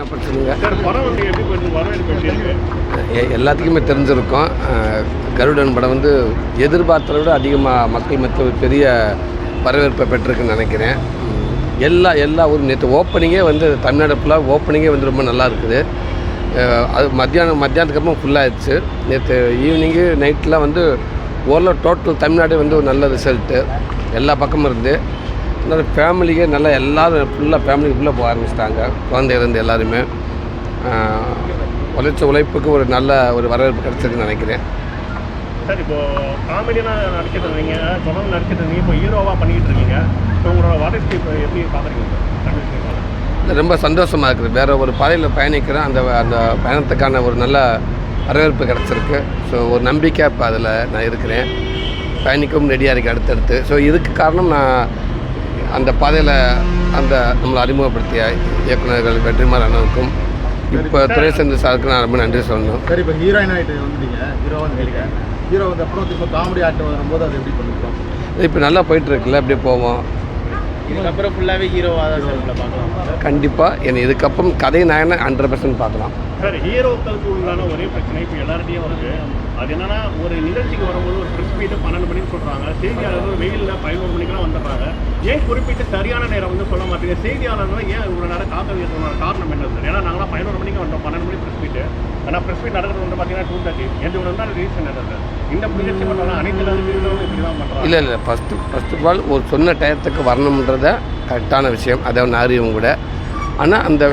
என்ன பிரச்சனைங்க? எல்லாத்துக்குமே தெரிஞ்சிருக்கும். கருடன் படம் வந்து எதிர்பார்த்ததை விட அதிகமாக மக்கள் மத்திய ஒரு பெரிய வரவேற்பை பெற்றிருக்குன்னு நினைக்கிறேன். எல்லா எல்லா ஊரும் நேற்று ஓப்பனிங்கே வந்து தமிழ்நாடு ஃபுல்லாக ஓப்பனிங்கே வந்து ரொம்ப நல்லா இருக்குது. அது மத்தியானம் மத்தியானத்துக்கு அப்புறம் ஃபுல்லாகிடுச்சு நேற்று ஈவினிங்கு நைட்டில் வந்து ஓரளவு டோட்டல் தமிழ்நாடு வந்து ஒரு நல்ல ரிசல்ட்டு எல்லா பக்கமும் இருந்து. நல்ல ஃபேமிலிக்கே நல்லா எல்லோரும் ஃபுல்லாக ஃபேமிலிக்குள்ளே போக ஆரம்பிச்சிட்டாங்க. குழந்தையிலேருந்து எல்லாருமே. உழைச்ச உழைப்புக்கு ஒரு நல்ல ஒரு வரவேற்பு கிடைச்சிருக்குன்னு நினைக்கிறேன். சார் இப்போ காமெடியெலாம் நடிக்கிறது நீங்க தொடர்ந்து நீங்க இப்போ ஹீரோவாக பண்ணிட்டு இருக்கீங்க. இப்போ உங்களோட வளர்ச்சி இப்போ எப்படி பார்க்குறீங்க ரொம்ப சந்தோஷமாக இருக்குது. வேறு ஒரு பாதையில் பயணிக்கிறேன் அந்த அந்த பயணத்துக்கான ஒரு நல்ல வரவேற்பு கிடச்சிருக்கு. ஸோ ஒரு நம்பிக்கை இப்போ அதில் நான் இருக்கிறேன். பயணிக்கவும் ரெடியாக இருக்கேன் அடுத்தடுத்து. ஸோ இதுக்கு காரணம் நான் அந்த பாதையில் அந்த நம்மளை அறிமுகப்படுத்திய இயக்குநர்கள் வெற்றிமாறன் அண்ணனுக்கும் இப்போ துறை சேர்ந்த சாருக்கு நான் ரொம்ப நன்றி சொல்லணும். சரி இப்போ ஹீரோயின் ஆகிட்டு வந்துட்டீங்க. ஹீரோவாக வந்துட்டீங்க. ஹீரோ வந்து அப்புறம் திரும்ப காமெடி ஆட்டம் வரும்போது அது எப்படி பண்ணிக்கிறோம் இப்போ நல்லா போயிட்டுருக்குல்ல அப்படியே போவோம். இதுக்கப்புறம் ஃபுல்லாகவே ஹீரோவாக தான் சார் உங்களை பார்க்கலாம். கண்டிப்பாக என்னை இதுக்கப்புறம் கதை நாயனை ஹண்ட்ரட் பர்சன்ட் பார்க்கலாம். சார் ஹீரோக்களுக்கு உள்ளான ஒரே பிரச்சனை இப்போ எல்லார்ட்டையும் வருது. அது என்னன்னா ஒரு நிகழ்ச்சிக்கு வரும்போது ஒரு ப்ரெஸ் மீட்டு பன்னெண்டு மணிக்கு சொல்கிறாங்க செய்தியாளர்கள் வெயிலில் பதினோரு மணிக்கெல்லாம் வந்துடுறாங்க. ஏன் குறிப்பிட்டு சரியான நேரம் வந்து சொல்ல மாட்டீங்க? செய்தியாளர்கள் ஏன் இவ்வளோ நேரம் காக்க வைக்கிறதுனால காரணம் என்ன சார்? ஏன்னா நாங்களாம் பதினோரு மணிக்கு வந்தோம். பன்னெண்டு மணிக்கு ப்ரெஸ் மீட்டு ஆனால் ப்ரெஸ் மீட் நடக்கிறது வந்து பார்த்தீங்கன்னா டூ தேர்ட்டி எது ஒன்று தான் ரீசன் என்ன சார்? இந்த நிகழ்ச்சி பண்ணலாம் அனைத்து நிகழ்ச்சிகளும் இப்படி தான் பண்ணுறாங்க இல்லை இல்லை ஃபஸ்ட்டு ஃபஸ்ட் ஆஃப் ஆல் ஒரு சொன்ன டயத்துக்கு வரணுன்றத கரெக்டான விஷயம். அதை ஒன்று அறிவும் கூட. ஆனால் அந்த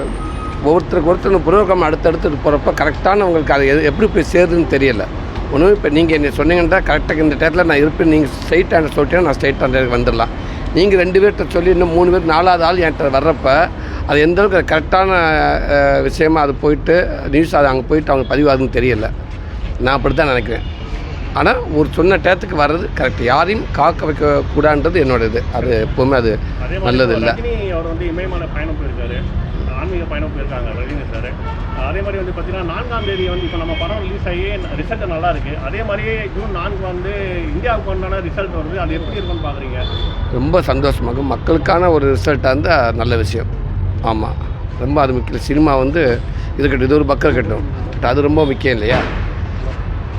ஒருத்தருக்கு ஒருத்தர் புரோகிராம் அடுத்தடுத்து போகிறப்ப கரெக்டானவங்களுக்கு அது எது எப்படி போய் சேருதுன்னு தெரியல. ஒன்றும் இப்போ நீங்கள் என்ன சொன்னீங்கன்னா கரெக்டாக இந்த டயத்தில் நான் இருப்பேன். நீங்கள் ஸ்ட்ரைட்டாக சொல்லிட்டீங்கன்னா நான் ஸ்ட்ரைட்டாக அந்த வந்துடலாம். நீங்கள் ரெண்டு பேர்கிட்ட சொல்லி இன்னும் மூணு பேர் நாலாவது ஆள் என்கிட்ட வர்றப்ப அது எந்த அளவுக்கு கரெக்டான விஷயமா அது போயிட்டு நியூஸ் அது அங்கே போயிட்டு அவங்க பதிவாகுதுன்னு தெரியல. நான் அப்படி தான் நினைக்கிறேன். ஆனால் ஒரு சொன்ன டயத்துக்கு வர்றது கரெக்ட் யாரையும் காக்க வைக்க கூடான்றது என்னோட இது அது எப்போவுமே அது நல்லது இல்லை. அவர் வந்து இமயமலை பயணம் போயிருக்காரு. ஆன்மீக பயணம் போயிருக்காங்க ரஜினி சார். அதே மாதிரி வந்து பார்த்தீங்கன்னா நான்காம் தேதி வந்து இப்போ நம்ம படம் ரிலீஸ் ஆகி ரிசல்ட் நல்லா இருக்கு. அதே மாதிரியே ஜூன் நான்கு வந்து இந்தியாவுக்கு உண்டான ரிசல்ட் வருது. அது எப்படி இருக்குன்னு பார்க்குறீங்க ரொம்ப சந்தோஷமாக மக்களுக்கான ஒரு ரிசல்ட்டாக இருந்தால் நல்ல விஷயம். ஆமாம் ரொம்ப அது முக்கியம். சினிமா வந்து இருக்கட்டும் இது ஒரு பக்கம் கட்டணும் பட் அது ரொம்ப முக்கியம் இல்லையா?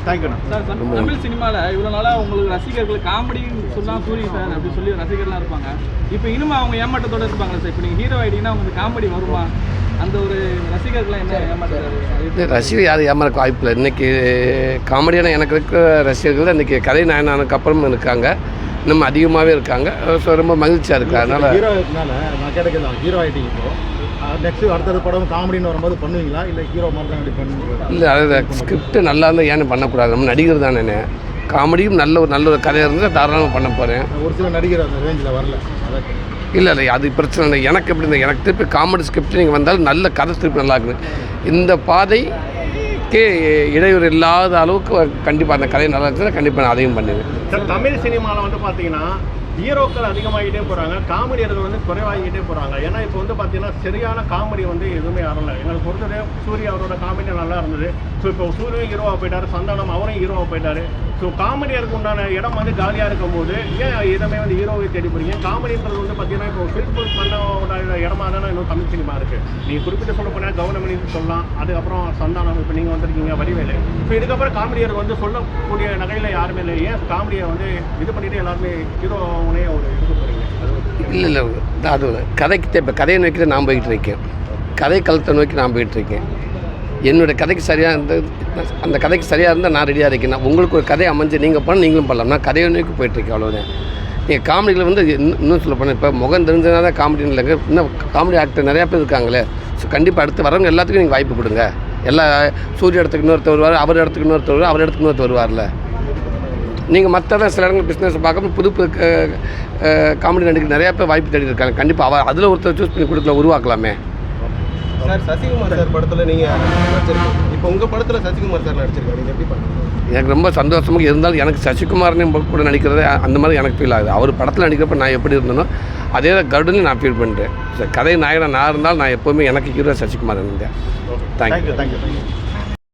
தேங்க்யூண்ணா சார் தம்- தமிழ் சினிமாவில் இவ்வளோ நாளாக உங்களுக்கு ரசிகர்கள் காமெடின்னு சொன்னால் சூரிய சார் அப்படி சொல்லி ரசிகர்லாம் இருப்பாங்க. இப்போ இனிமே அவங்க ஏமாற்றத்தோட இருப்பாங்களா சார்? இப்போ நீங்கள் ஹீரோ ஆகிட்டீங்கன்னா உங்களுக்கு காமெடி வருமா? அந்த ஒரு ரசிகர்கள்லாம் என்ன ஏமாற்றாரு இது ரசிகர் யாரும் ஏமாறக்க வாய்ப்பு இல்லை. இன்றைக்கி காமெடியான எனக்கு இருக்கிற ரசிகர்கள் இன்றைக்கி கதை நாயனானுக்கு அப்புறம் இருக்காங்க. இன்னும் அதிகமாகவே இருக்காங்க. ஸோ ரொம்ப மகிழ்ச்சியாக இருக்குது அதனால் ஹீரோனால நான் ஹீரோ ஆகிட்டீங்க இப்போ. நெக்ஸ்ட் அடுத்தது படம் காமெடின்னு வரும்போது பண்ணுவீங்களா? இல்லை ஹீரோ மாதிரி தான் இப்படி பண்ணுவீங்களா? இல்லை அது ஸ்கிரிப்ட் நல்லா இருந்தால் ஏன்னு பண்ணக்கூடாது. நம்ம நடிகர் தானே காமெடியும் நல்ல ஒரு நல்ல ஒரு கதையாக இருந்தால் தாராளமாக பண்ண போகிறேன் ஒரு சில நடிகர் அந்த ரேஞ்சில் வரல. இல்லை இல்லை அது பிரச்சனை இல்லை. எனக்கு எப்படி இந்த எனக்கு திருப்பி காமெடி ஸ்கிரிப்ட் நீங்கள் வந்தாலும் நல்ல கதை திருப்பி நல்லா இருக்குது. இந்த பாதைக்கு இடையூறு இல்லாத அளவுக்கு கண்டிப்பாக அந்த கதை நல்லா இருந்துச்சுன்னா கண்டிப்பாக நான் அதையும் பண்ணுவேன். தமிழ் சினிமாவில் வந்து பார்த்தீங்கன்னா ஹீரோக்கள் அதிகமாகிட்டே போகிறாங்க காமெடியர்கள் வந்து குறைவாகிட்டே போகிறாங்க ஏன்னா இப்போ வந்து பார்த்தீங்கன்னா சரியான காமெடி வந்து எதுவுமே வரல. எங்களுக்கு பொறுத்தவரை சூர்யா அவரோட காமெடி நல்லா இருந்தது. ஸோ இப்போ சூரிய ஹீரோவாக போயிட்டாரு சந்தானம் அவரும் ஹீரோவாக போயிட்டார். ஸோ காமெடியருக்கு உண்டான இடம் வந்து காலியாக இருக்கும் போது ஏன் இதமே வந்து ஹீரோவை தேடி போகிறீங்க காமெடின்றது வந்து பார்த்தீங்கன்னா இப்போ ஃபில்ஃபுல் பண்ண இடமா தானே இன்னும் தமிழ் சினிமா இருக்குது நீங்கள் குறிப்பிட்டு சொல்ல போனால் கவர்மெண்ட் சொல்லலாம். அதுக்கப்புறம் சந்தானம் இப்போ நீங்கள் வந்திருக்கீங்க வடிவேலு. ஸோ இதுக்கப்புறம் காமெடியருக்கு வந்து சொல்லக்கூடிய நகையில் யாருமே இல்லை. ஏன் காமெடியை வந்து இது பண்ணிவிட்டு எல்லாருமே ஹீரோ போகிறீங்க இல்லை இல்லை அது கதைக்கு இப்போ கதையை நோக்கி நான் போய்கிட்டு இருக்கேன். கதை களத்தை நோக்கி நான் போய்கிட்டு இருக்கேன். என்னோட கதைக்கு சரியாக இருந்தது அந்த கதைக்கு சரியாக இருந்தால் நான் ரெடியாக இருக்கேன். நான் உங்களுக்கு ஒரு கதை அமைஞ்சு நீங்கள் பண்ண நீங்களும் பண்ணலாம். நான் கதையை நோக்கி போயிட்டுருக்கேன் அவ்வளோதான் நீங்கள் காமெடியில் வந்து இன்னும் இன்னும் சொல்ல போனால் இப்போ முகம் தெரிஞ்சதுனால தான் காமெடி இல்லைங்க. இன்னும் காமெடி ஆக்டர் நிறையா பேர் இருக்காங்களே. ஸோ கண்டிப்பாக அடுத்து வரவங்க எல்லாத்துக்கும் நீங்கள் வாய்ப்பு கொடுங்க. எல்லா சூரிய இடத்துக்கு இன்னொருத்தர் வருவார் அவர் இடத்துக்கு இன்னொருத்தர் வருவார் அவர் இடத்துக்கு இன்னொருத்தர் வருவார்ல. நீங்கள் மற்றதான் சில இடங்கள் பிஸ்னஸ் பார்க்காம புது புது காமெடி நடிக்க நிறையா பேர் வாய்ப்பு தேடி இருக்காங்க. கண்டிப்பாக அவ அதில் ஒருத்தர் சூஸ் பண்ணி கொடுக்கல உருவாக்கலாமே. சார் சசிகுமார் சார் படத்துல நீங்க நடிச்சிருக்கீங்க. இப்போ உங்க படத்துல சசிகுமார் சார் நடிச்சிருக்காரு. எப்படி பண்ணுறீங்க எனக்கு ரொம்ப சந்தோஷமாக இருந்தாலும் எனக்கு சசிகுமாரனையும் கூட நடிக்கிறது அந்த மாதிரி எனக்கு ஃபீல் ஆகுது. அவர் படத்தில் நடிக்கிறப்ப நான் எப்படி இருந்தேனோ அதே கருடனையும் நான் ஃபீல் பண்ணுறேன் கதை நாயகனாக நான் இருந்தாலும் நான் எப்போவுமே எனக்கு ஹீரோ சசிகுமார் இருந்தேன். Thank you thank you